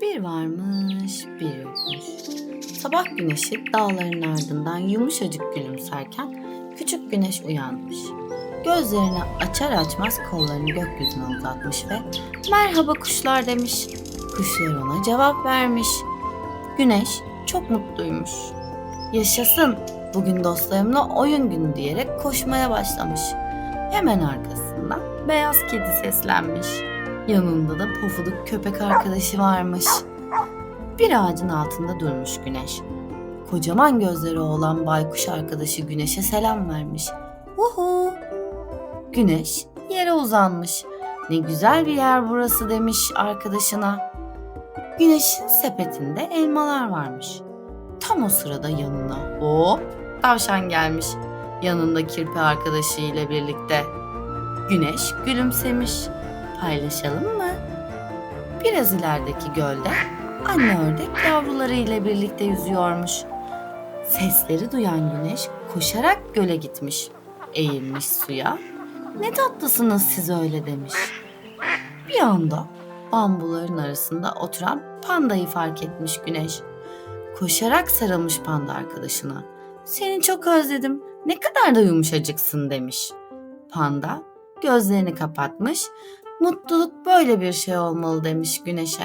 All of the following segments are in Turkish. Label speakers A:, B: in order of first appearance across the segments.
A: Bir varmış, bir yokmuş. Sabah güneşi dağların ardından yumuşacık gülümserken küçük güneş uyanmış. Gözlerini açar açmaz kollarını gökyüzüne uzatmış ve merhaba kuşlar demiş. Kuşlar ona cevap vermiş. Güneş çok mutluymuş. Yaşasın bugün dostlarımla oyun günü diyerek koşmaya başlamış. Hemen arkasından beyaz kedi seslenmiş. Yanında da pofuduk köpek arkadaşı varmış. Bir ağacın altında durmuş güneş. Kocaman gözleri olan baykuş arkadaşı güneşe selam vermiş. Uhu! Güneş yere uzanmış. Ne güzel bir yer burası demiş arkadaşına. Güneşin sepetinde elmalar varmış. Tam o sırada yanına hop tavşan gelmiş. Yanında kirpi arkadaşı ile birlikte. Güneş gülümsemiş. Paylaşalım mı? Biraz ilerideki gölde anne ördek yavruları ile birlikte yüzüyormuş. Sesleri duyan güneş koşarak göle gitmiş. Eğilmiş suya. Ne tatlısınız siz öyle demiş. Bir anda bambuların arasında oturan pandayı fark etmiş güneş. Koşarak sarılmış panda arkadaşına. Seni çok özledim. Ne kadar da yumuşacıksın demiş. Panda gözlerini kapatmış. Mutluluk böyle bir şey olmalı demiş güneşe.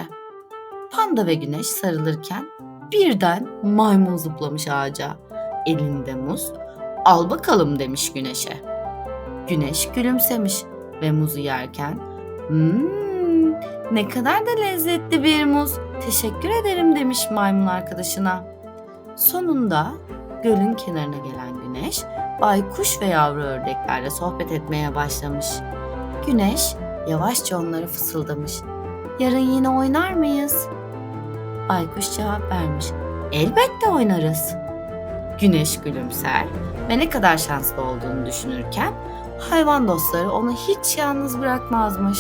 A: Panda ve güneş sarılırken birden maymun zıplamış ağaca. Elinde muz. Al bakalım demiş güneşe. Güneş gülümsemiş ve muzu yerken "Hmm, ne kadar da lezzetli bir muz. Teşekkür ederim demiş maymun arkadaşına. Sonunda gölün kenarına gelen güneş baykuş ve yavru ördeklerle sohbet etmeye başlamış. Güneş yavaşça onlara fısıldamış. Yarın yine oynar mıyız? Baykuş cevap vermiş. Elbette oynarız. Güneş gülümser ve ne kadar şanslı olduğunu düşünürken hayvan dostları onu hiç yalnız bırakmazmış.